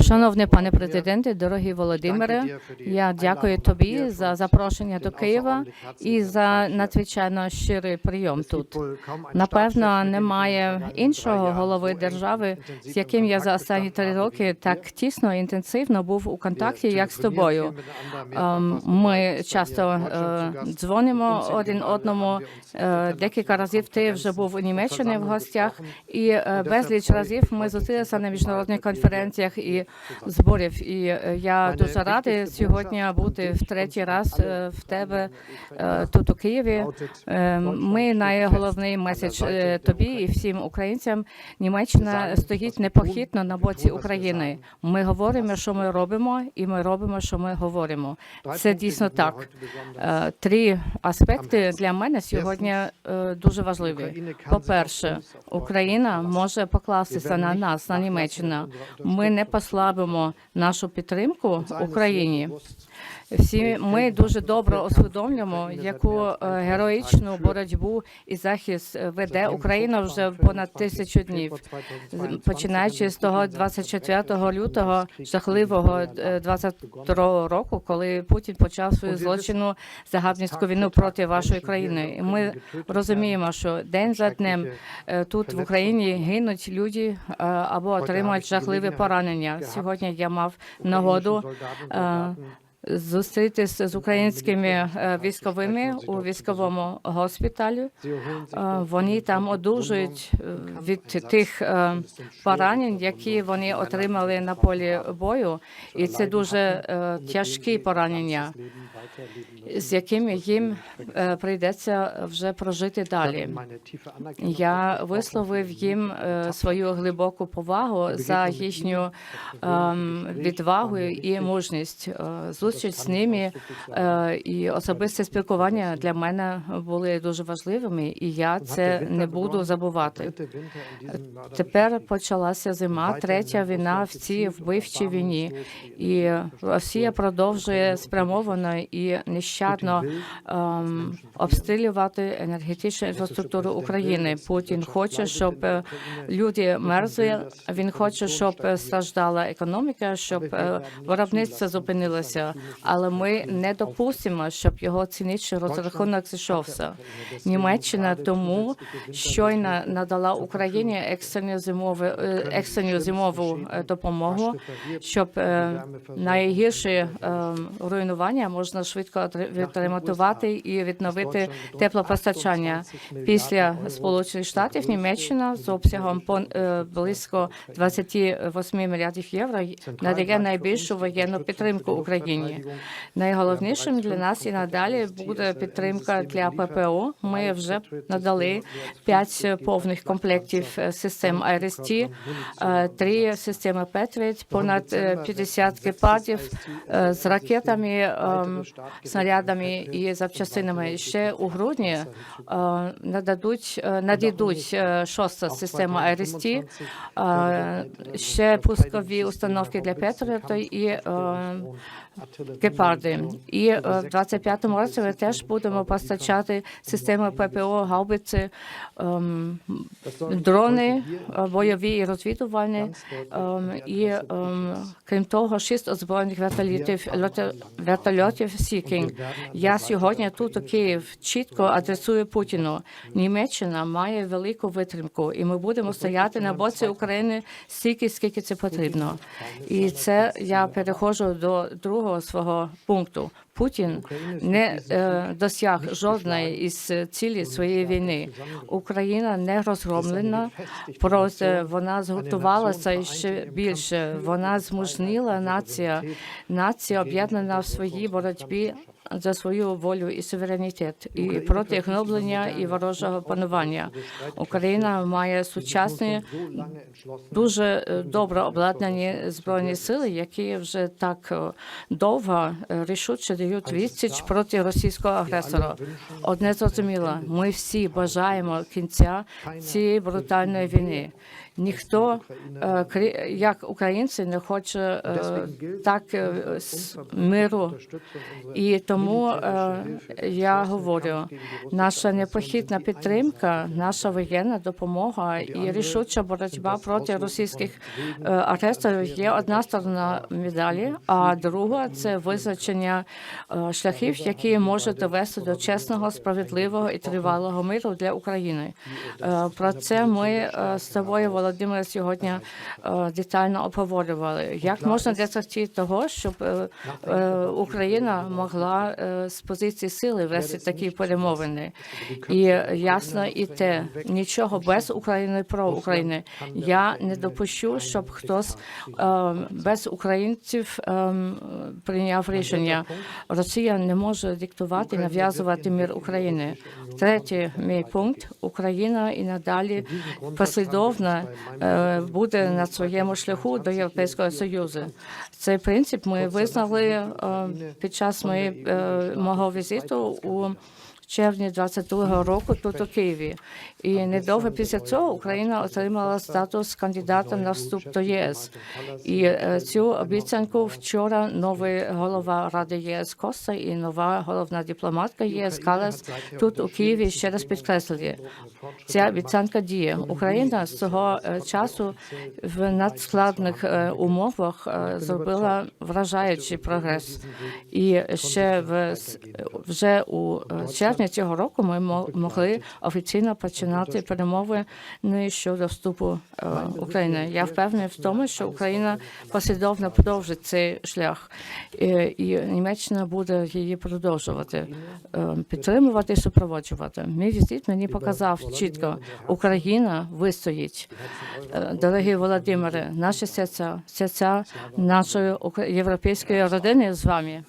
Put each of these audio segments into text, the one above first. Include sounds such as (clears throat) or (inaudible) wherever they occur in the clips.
Шановний пане президенте, дорогий Володимире, я дякую тобі за запрошення до Києва і за надзвичайно щирий прийом тут. Напевно, немає іншого голови держави, з яким я за останні три роки так тісно і інтенсивно був у контакті, як з тобою. Ем, Ми часто е, дзвонимо один одному. Е, Декілька разів. Ти вже був у Німеччині в гостях, і е, безліч разів ми зустрілися на міжнародних конференціях і зборів. І е, я дуже радий сьогодні бути в третій раз е, в тебе е, тут у Києві. Ми найголовний меседж тобі і всім українцям. Німеччина стоїть непохитно на боці України. Ми говоримо, що ми робимо, і ми робимо, що ми говоримо. Це дійсно так. Три аспекти для мене сьогодні дуже важливі. По-перше, Україна може покластися на нас, на Німеччину. Ми не послабимо нашу підтримку Україні. Всі ми дуже добре усвідомлюємо, яку е, героїчну боротьбу і захист е, веде Україна вже понад тисячу днів, починаючи з того 24 лютого жахливого е, 22 року, коли Путін почав свою злочинну загарбницьку війну проти вашої країни. І ми розуміємо, що день за днем е, тут в Україні гинуть люди е, або отримують жахливі поранення. Сьогодні я мав нагоду. Зустрітися з українськими е, військовими у військовому госпіталі. Е, Вони там одужують е, від тих поранень, які вони отримали на полі бою, і це дуже тяжкі поранення, з якими їм прийдеться вже прожити далі. Я висловив їм свою глибоку повагу за їхню ем, відвагу і мужність. Зустріч з ними е, і особисте спілкування для мене були дуже важливими, і я це не буду забувати. Тепер почалася зима, третя війна в цій вбивчій війні, і Росія продовжує спрямовано і нещадно ем, обстрілювати енергетичну інфраструктуру України. Путін хоче, щоб е, люди мерзли. Він хоче, щоб страждала економіка, щоб е, виробництво зупинилося. Але ми не допустимо, щоб його цінічний розрахунок зійшовся. Німеччина тому щойно надала Україні екстрену зимову е, екстрену зимову е, допомогу, щоб е, найгірші е, руйнування можна швидко відремонтувати і відновити теплопостачання. Після Сполучених Штатів Німеччина з обсягом е, близько 28 мільярдів євро надає найбільшу воєнну підтримку Україні. Найголовнішим для нас і надалі буде підтримка для ППО. Ми вже надали п'ять повних комплектів е, систем IRST, е, три системи Patriot, понад е, 50 гепардів е, з ракетами, е, снарядами і запчастинами. Ще у грудні е, нададуть е, надійдуть е, шоста система е, ще пускові установки для Patriot і е, гепарди. І е, в 25-му році ми теж будемо постачати системи ППО, гаубиці, ем, дрони е, бойові і розвідувальні. ем, І ем, крім того, шість озброєних вертольотів льоти- вертольотів Сікінг. Я сьогодні тут у Київ чітко адресую Путіну. Німеччина має велику витримку, і ми будемо стояти на боці України стільки, скільки це потрібно. І це я переходжу до другого свого пункту. Путін не е, досяг жодної із цілей своєї війни. Україна не розгромлена, проте вона згуртувалася ще більше. Вона змужніла нація, нація об'єднана в своїй боротьбі за свою волю і суверенітет і проти гноблення і ворожого панування. Україна має сучасні дуже е, добре обладнані збройні сили, які вже так е, довго рішуче дають відсіч проти російського агресора. Одне зрозуміло, ми всі бажаємо кінця цієї брутальної війни. Ніхто, е, як українці, не хоче е, так е, миру. І тому я говорю, наша непохитна підтримка, наша воєнна допомога і рішуча боротьба проти російських агресорів є одна сторона медалі, а друга це визначення шляхів, які можуть довести до чесного, справедливого і тривалого миру для України. Про це ми з тобою, Володимир, сьогодні е, детально обговорювали. Як можна досягти того, щоб е, е, Україна могла з позиції сили вести такі перемовини? І ясно і те, нічого без України про України. Я не допущу, щоб хтось без українців е, прийняв рішення. Росія не може диктувати, нав'язувати мир України. Третій мій пункт: Україна і надалі послідовно е, буде на своєму шляху до Європейського Союзу. Цей принцип ми визнали е, під час моєї, е, мого візиту у червні 22-го року тут у Києві. І недовго після цього Україна отримала статус кандидата на вступ до ЄС. І е, цю обіцянку вчора новий голова Ради ЄС Коста і нова головна дипломатка ЄС Калас тут у Києві ще раз підкреслили. Ця обіцянка діє. Україна з цього е, часу в надскладних е, умовах зробила вражаючий прогрес. І ще в вже у е, червні цього року ми мо- могли офіційно починати перемови щодо вступу е, України. Я впевнений в тому, що Україна послідовно продовжить цей шлях, і Німеччина буде її продовжувати е, підтримувати і супроводжувати. Мій візит мені показав чітко, Україна вистоїть. Е, Дорогі Володимире, наші серця, серця нашої європейської родини з вами.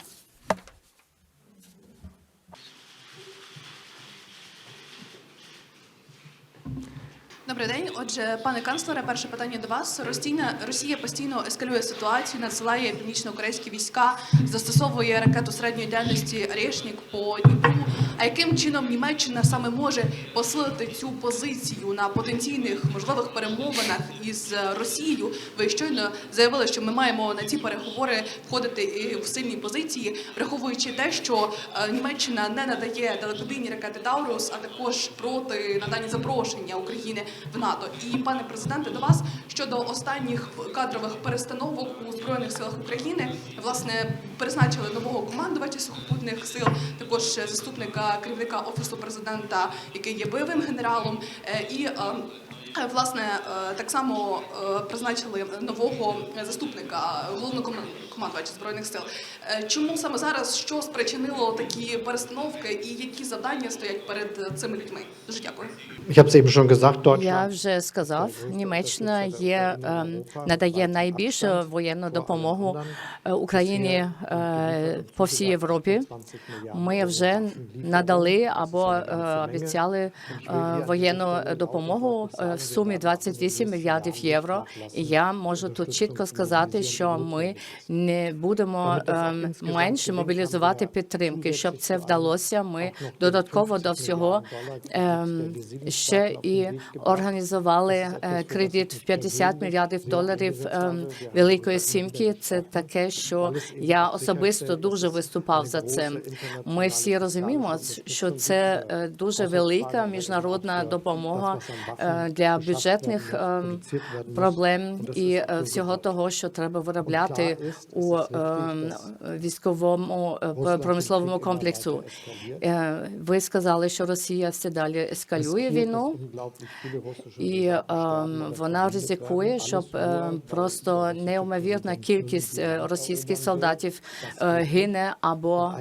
Добрий день. Отже, пане канцлере, перше питання до вас. Росія, Росія постійно ескалює ситуацію, надсилає північно-корейські війська, застосовує ракету середньої дальності «Решнік» по Дніпру. А яким чином Німеччина саме може посилити цю позицію на потенційних можливих перемовинах із Росією? Ви щойно заявили, що ми маємо на ці переговори входити і в сильній позиції, враховуючи те, що е, Німеччина не надає далекобійні ракети Таурус, а також проти надання запрошення України в НАТО. І пане президенте, до вас щодо останніх кадрових перестановок у збройних силах України, власне, призначили нового командувача сухопутних сил, також заступника керівника офісу президента, який є бойовим генералом, е, і е, Власне, е, так само е, призначили нового заступника головнокомандувача збройних сил. Е, Чому саме зараз що спричинило такі перестановки і які завдання стоять перед цими людьми? Дуже дякую. Я вже сказав, Німеччина є ем, надає найбільшу воєнну допомогу е, Україні е, по всій Європі. Ми вже надали або е, обіцяли е, воєнну допомогу е, в сумі 28 мільярдів євро. І я можу тут чітко сказати, що ми не будемо ем, менше мобілізувати підтримки. Щоб це вдалося, ми додатково до всього ем, ще і організували е, кредит в 50 мільярдів доларів ем, Великої Сімки. Це таке, що я особисто дуже виступав за це. Ми всі розуміємо, що це е, дуже велика міжнародна допомога е, для бюджетних ем, проблем і е, всього того, що треба виробляти у ем, військовому е, промисловому комплексу. Е, Ви сказали, що Росія все далі ескалює війну, і ем, вона ризикує, щоб просто неймовірна кількість російських солдатів гине або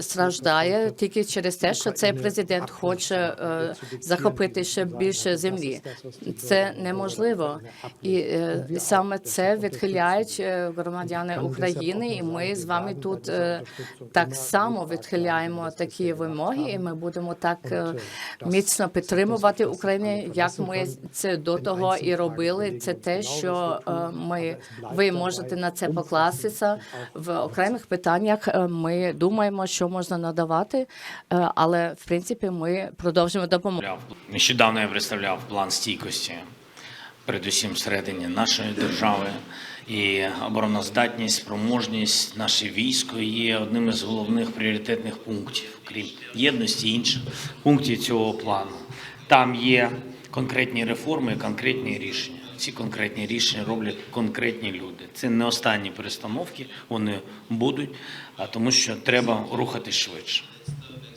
страждає тільки через те, що цей президент хоче захопити ще більше землі. Це неможливо, і е, саме це відхиляють е, громадяни України. І ми з вами тут е, так само відхиляємо такі вимоги, і ми будемо так міцно підтримувати Україну, як ми це до того і робили. Це те, що ми ви можете на це покластися в окремих питаннях. Ми думаємо, що можна надавати, але в принципі ми продовжимо допомогу. Нещодавно я представляв план стійкості, передусім всередині нашої держави. І обороноздатність, спроможність, наше військо є одним із головних пріоритетних пунктів, крім єдності інших пунктів цього плану. Там є конкретні реформи, конкретні рішення. Ці конкретні рішення роблять конкретні люди. Це не останні перестановки, вони будуть, тому що треба рухатись швидше.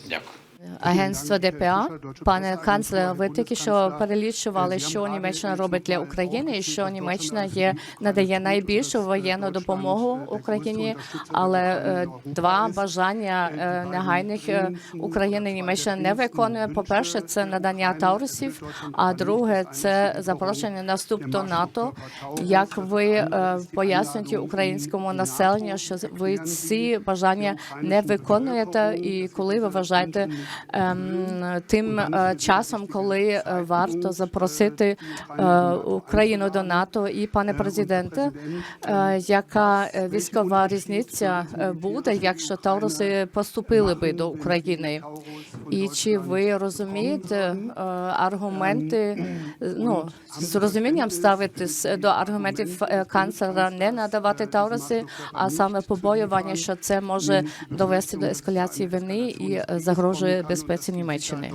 Дякую. Агентство ДПА. Пане канцлер, ви тільки що перелічували, що Німеччина робить для України, і що Німеччина є надає найбільшу воєнну допомогу Україні. Але е, два бажання е, негайних е, України Німеччина не виконує. По перше, це надання таурусів. А друге, це запрошення на вступ до НАТО. Як ви е, пояснюєте українському населенню, що ви ці бажання не виконуєте, і коли ви вважаєте ем, тим е, часом, коли е, варто запросити е, Україну до НАТО, і пане президенте, яка військова різниця буде, якщо Тауруси поступили би до України? І чи ви розумієте аргументи? Ну з розумінням ставитись до аргументів канцлера не надавати Тауруси, а саме побоювання, що це може довести до ескаляції війни і загрожує безпеці Німеччини.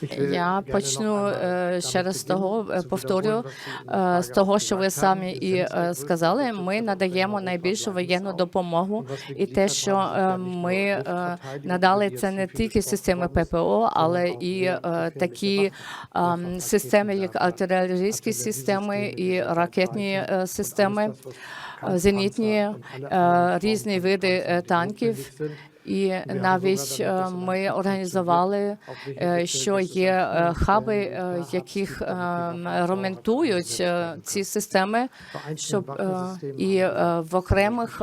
(laughs) Я почну е, ще раз з того, е, повторю. е, з того, що ви самі і сказали. Ми надаємо найбільшу воєнну допомогу, і те, що ми надали, це не тільки системи ППО, але і такі ем, системи, як артилерійські системи і ракетні системи, зенітні е, різні види е, танків. І навіть е, ми організували, е, що є е, хаби, е, яких ремонтують ці системи, щоб і в окремих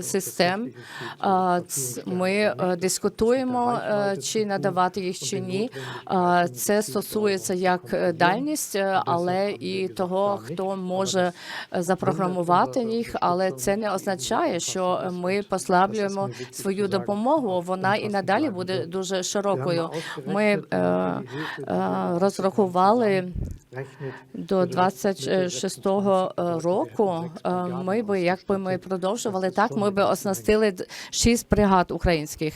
систем ми дискутуємо, чи надавати їх чи ні. Це стосується як дальність, але і того, хто може запрограмувати їх. Але це не означає, що ми послаблюємо свою допомогу. Вона і надалі буде дуже широкою. Ми е, е, розрахували до 26-го року. е, Ми би, якби ми продовжували так, ми би оснастили шість бригад українських.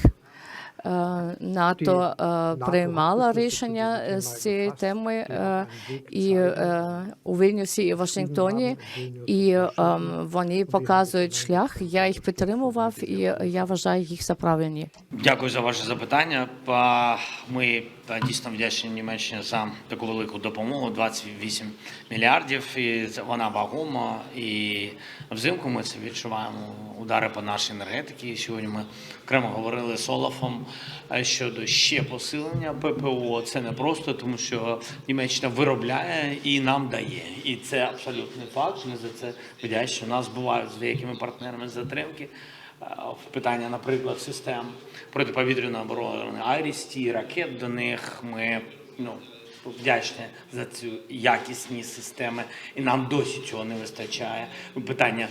Е, НАТО е, приймала рішення з цієї теми е, і у Вільнюсі і Вашингтоні, і ем, вони показують шлях. Я їх підтримував, і я вважаю їх за правильні. Дякую за ваше запитання. Па- Ми та, дійсно вдячні Німеччині за таку велику допомогу 28 мільярдів. І вона вагома. І взимку ми це відчуваємо. Удари по нашій енергетиці. Сьогодні ми окремо говорили з Олафом е, щодо ще посилення ППО. Це не просто тому, що Німеччина виробляє і нам дає. І це абсолютний факт. Ми за це вдячні. У нас бувають з деякими партнерами затримки в питання, наприклад, систем протиповітряної оборони Айрісті, ракет до них. Ми ну, вдячні за цю якісні системи, і нам досі цього не вистачає. Питання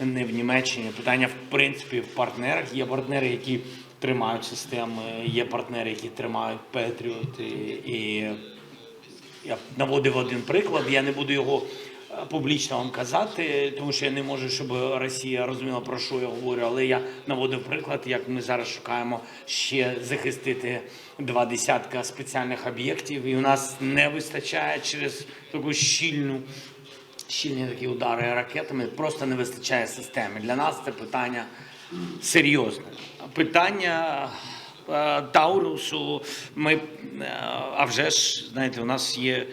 не в Німеччині, питання в принципі в партнерах. Є партнери, які тримають системи, є партнери, які тримають Петріот. І, я наводив один приклад, я не буду його публічно вам казати, тому що я не можу, щоб Росія розуміла, про що я говорю. Але я наводив приклад, як ми зараз шукаємо ще захистити два десятка спеціальних об'єктів, і у нас не вистачає через таку щільну. Щільні такі удари ракетами просто не вистачає системи. Для нас це питання серйозне. Питання е, Таурусу. Ми е, а вже ж знаєте, у нас є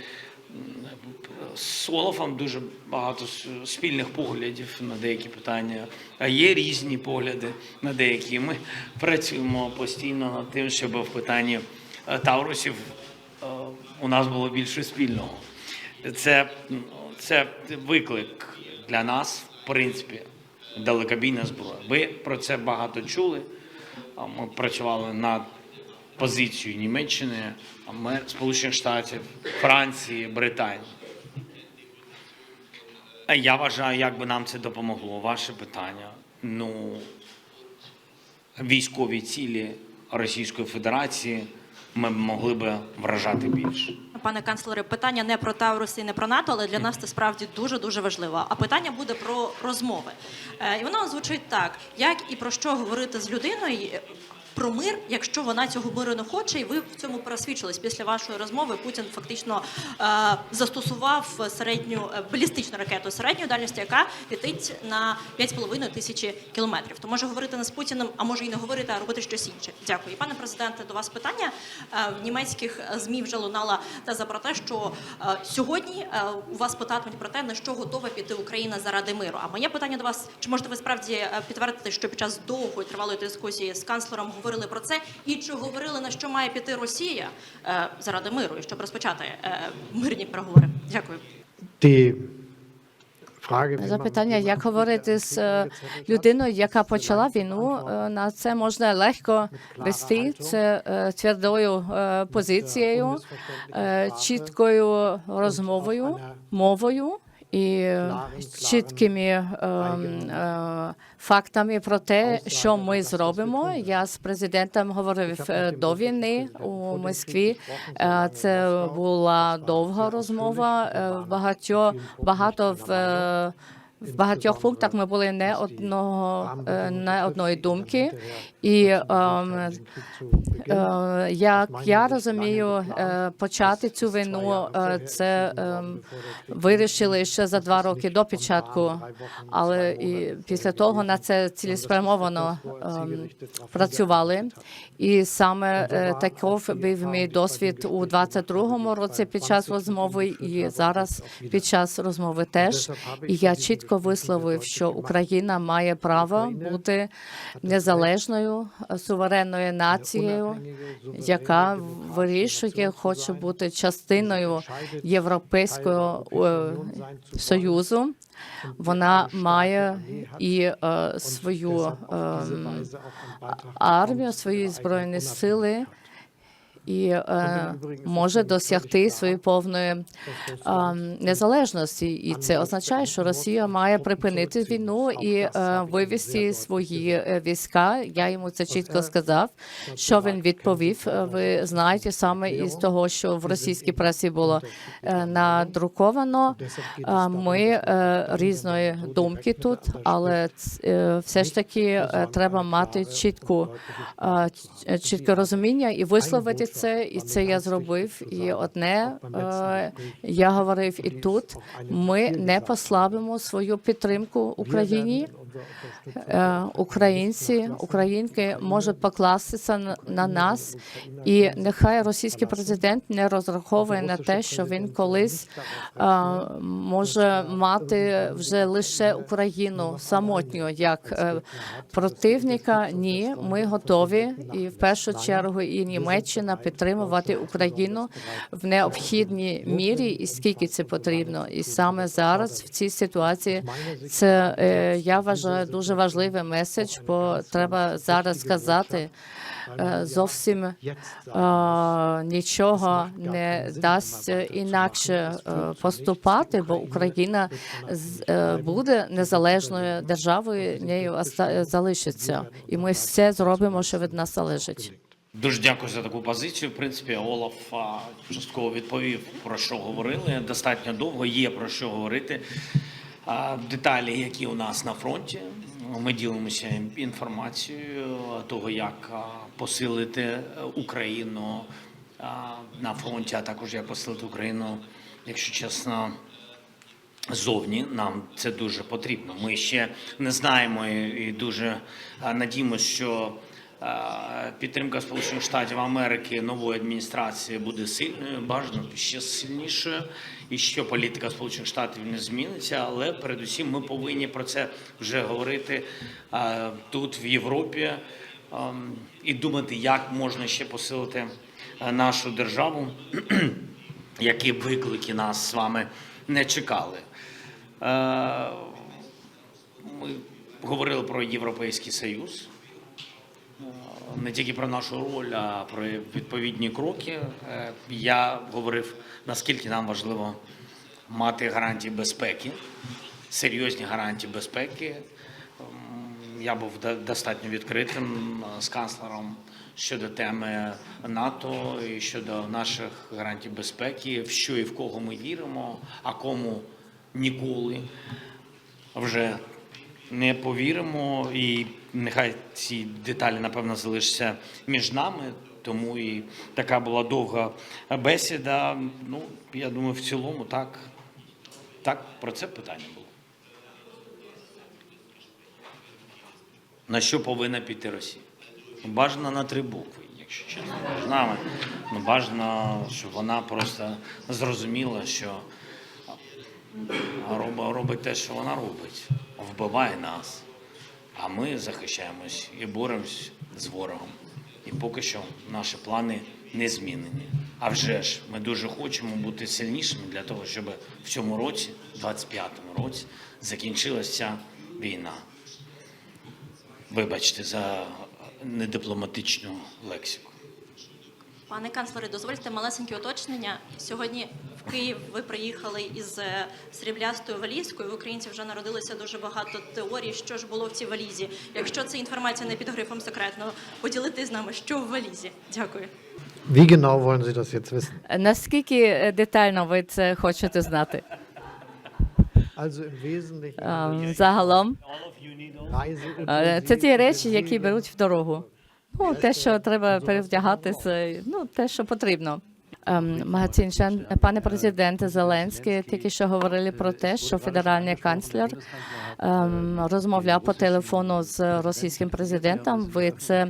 з Олафом дуже багато спільних поглядів на деякі питання. А є різні погляди на деякі. Ми працюємо постійно над тим, щоб в питанні е, Таурусів е, у нас було більше спільного. Це, це виклик для нас, в принципі, далекобійна зброя. Ви про це багато чули. Ми працювали над позицією Німеччини, Сполучених Штатів, Франції, Британії. А Я вважаю, як би нам це допомогло. Ваше питання. Ну, військові цілі Російської Федерації ми могли би вражати більше. Пане канцлере, питання не про Таурус і не про НАТО, але для нас це справді дуже дуже важливо. А питання буде про розмови. Е, І воно звучить так: як і про що говорити з людиною. Про мир, якщо вона цього миру не хоче, і ви в цьому пересвідчились після вашої розмови. Путін фактично е, застосував середню е, балістичну ракету середньої дальності, яка летить на 5,5 тисячі кілометрів. То може говорити не з Путіним, а може і не говорити, а робити щось інше. Дякую, пане президенте. До вас питання Е, в німецьких змі вже лунала теза про те, що е, сьогодні е, у вас питатимуть про те, на що готова піти Україна заради миру. А моє питання до вас: чи можете ви справді е, підтвердити, що під час довгої тривалої дискусії з канцлером говорили про це, і чи говорили на що має піти Росія е, заради миру, і щоб розпочати е, мирні переговори? Дякую. Man- Запитання, як говорити з е, людиною, яка почала війну, на це можна легко вести. Це твердою позицією, чіткою розмовою, мовою і е, чіткими е, е, фактами про те, що ми зробимо. Я з президентом говорив е, до війни у Москві. Е, Це була довга розмова. Багатьо багато в. в багатьох пунктах ми були не одного не одної думки, і ем, як я розумію, е, почати цю війну е, це вирішили ще за два роки до початку, але і після того на це цілеспрямовано працювали. І саме е, таков був мій досвід у 22-му році під час розмови, і зараз під час розмови теж. І я чітко висловив, що Україна має право бути незалежною е, суверенною нацією, яка вирішує, хоче бути частиною Європейського е, союзу. Вона має і е, свою ем, армію, свої збройні сили. І е, може досягти своєї повної е, незалежності, і це означає, що Росія має припинити війну і е, вивести свої е, війська. Я йому це чітко сказав. Що він відповів? е, Ви знаєте саме із того, що в російській пресі було е, надруковано. Ми е, різної думки тут, але е, все ж таки е, треба мати чітку е, чітке розуміння і висловити це. І це я зробив. І одне е, я говорив і тут. Ми не послабимо свою підтримку Україні. Е, Українці, українки можуть покластися на- на нас, і нехай російський президент не розраховує на те, що він колись е, може мати вже лише Україну самотню як е, противника. Ні, ми готові, і в першу чергу і Німеччина підтримувати Україну в необхідній мірі, і скільки це потрібно. І саме зараз в цій ситуації це я вважаю дуже важливий меседж, бо треба зараз сказати. е, Зовсім е, нічого не дасть інакше е, поступати, бо Україна буде незалежною державою, нею залишиться, і ми все зробимо, що від нас залежить. Дуже дякую за таку позицію. В принципі, Олаф частково відповів про що говорили. Достатньо довго є про що говорити. Деталі, які у нас на фронті. Ми ділимося інформацією того, як посилити е, Україну на фронті, а також як посилити Україну, якщо чесно. Зовні нам це дуже потрібно. Ми ще не знаємо і дуже надіємося, що підтримка Сполучених Штатів Америки нової адміністрації буде сильною, бажано ще сильнішою, і що політика Сполучених Штатів не зміниться. Але передусім ми повинні про це вже говорити тут, в Європі, ам, і думати, як можна ще посилити нашу державу (clears throat) які виклики нас з вами не чекали. Е, Ми говорили про Європейський Союз, Е, не тільки про нашу роль, а про відповідні кроки. Е, Я говорив, наскільки нам важливо мати гарантії безпеки, серйозні гарантії безпеки. Я був достатньо відкритим е, з канцлером щодо теми НАТО і щодо наших гарантій безпеки, в що і в кого ми віримо, а кому ніколи вже не повіримо, і нехай ці деталі, напевно, залишаться між нами. Тому і така була довга бесіда. Ну, я думаю, в цілому так, так про це питання було. На що повинна піти Росія? Ну, Бажано на три букви, якщо чесно. Між нами. Ну, бажано, щоб вона просто зрозуміла, що робить, робить те, що вона робить, вбиває нас. А ми захищаємось і боремось з ворогом. І поки що наші плани не змінені. А вже ж ми дуже хочемо бути сильнішими для того, щоб в цьому році, 25-му році, закінчилася війна. Вибачте за недипломатичну лексику. Пане канцлере, дозвольте малесеньке уточнення. Сьогодні в Київ ви приїхали із е, сріблястою валізкою. В українців вже народилося дуже багато теорій, що ж було в цій валізі. Якщо це інформація не під грифом секретного, поділитись з нами, що в валізі. Дякую. Wie genau wollen Sie das jetzt wissen? Наскільки е, детально ви це хочете знати? Also im Wesentlichen Загалом, Reise е, це ті речі, які беруть в дорогу. Ну, те, що треба перевдягатися, ну, те, що потрібно. Ем, Магазин Шен, пане президенте Зеленський тільки що говорили про те, що федеральний канцлер розмовляв по телефону з російським президентом. Ви це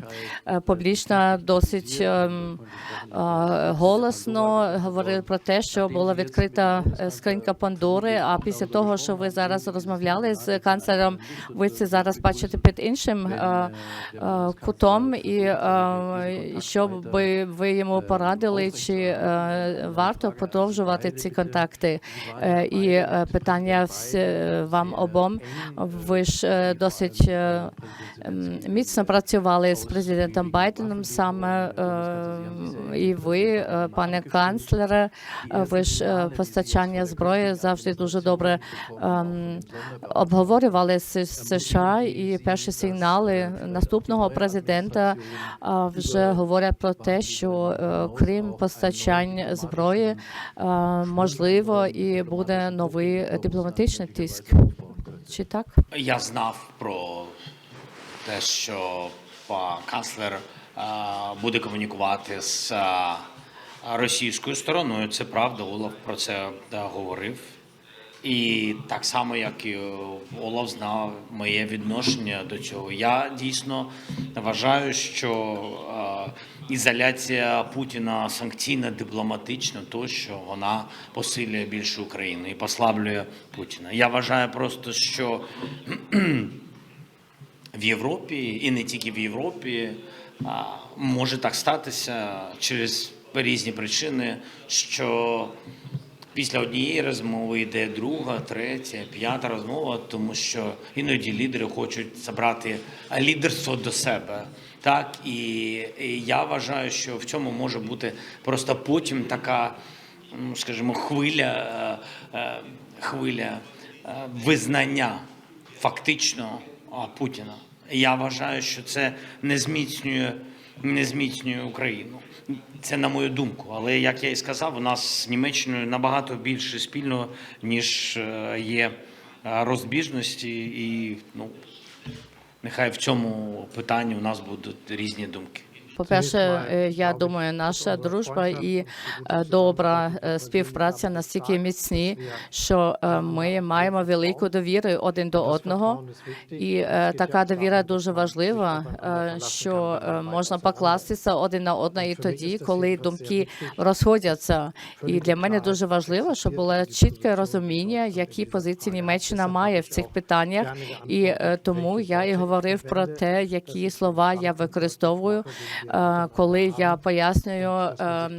е, публічно досить ем, е, голосно говорили про те, що була відкрита е, скринька Пандори. А після того, що ви зараз розмовляли з канцлером, ви це зараз бачите під іншим кутом, і що би ви йому порадили, чи варто продовжувати ці контакти? І питання вам обом. Ви ж е, досить е, міцно працювали з президентом Байденом саме е, і ви, пане канцлере, ви ж постачання зброї завжди дуже добре ем, обговорювали з США, і перші сигнали наступного президента вже говорять про те, що крім постачань зброї, можливо, і буде новий дипломатичний тиск. Чи так? Я знав про те, що канцлер а, буде комунікувати з а, російською стороною. Це правда, Олаф про це да, говорив. І так само, як і Олаф знав моє відношення до цього. Я дійсно вважаю, що а, ізоляція Путіна санкційна, дипломатична, то що вона посилює більше Україну і послаблює Путіна. Я вважаю просто, що (clears throat) в Європі і не тільки в Європі а, може так статися через різні причини, що після однієї розмови йде друга, третя, п'ята розмова, тому що іноді лідери хочуть забрати лідерство до себе. Так і, і я вважаю, що в цьому може бути просто потім така, ну скажімо, хвиля, е, е, хвиля е, визнання фактично Путіна. Я вважаю, що це не зміцнює, не зміцнює Україну. Це на мою думку. Але як я і сказав, у нас з Німеччиною набагато більше спільного, ніж е, є е, розбіжності, і ну нехай в цьому питанні у нас будуть різні думки. По-перше, е, я думаю, наша дружба і е, добра е, співпраця настільки міцні, що ми маємо велику довіру один до одного, і така довіра дуже важлива, що можна покластися один на одного і тоді, коли думки розходяться. І для мене дуже важливо, щоб було чітке розуміння, які позиції Німеччина має в цих питаннях, і тому я і говорив про те, які слова я використовую, коли я пояснюю е,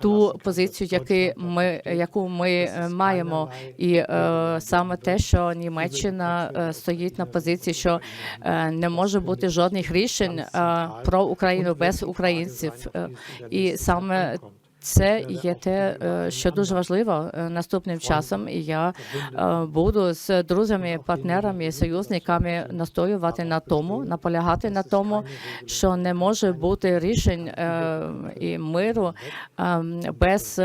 ту позицію, яку ми, яку ми е, маємо, і е, саме те, що Німеччина е, стоїть на позиції, що е, не може бути жодних рішень е, про Україну без українців, Е, і саме Це є те, е, що дуже важливо е, наступним часом. І я е, буду з друзями, партнерами, союзниками настоювати на тому, наполягати на тому, що не може бути рішень і миру без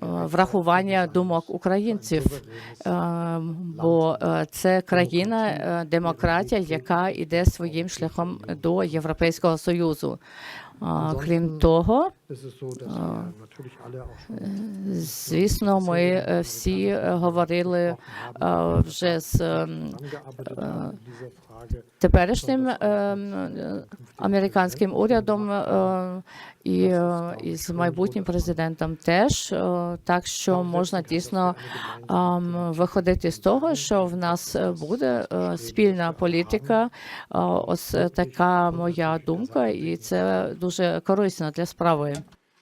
врахування думок українців, бо це країна демократія, яка йде своїм шляхом до Європейського союзу. Крім того, звісно, ми е, всі е, говорили е, вже з ем, теперішнім е, американським урядом е, і, е, і з майбутнім президентом теж. Е, Так що можна дійсно ем, виходити з того, що в нас е, буде е, спільна політика. Е, Ось така моя думка, і це дуже корисно для справи.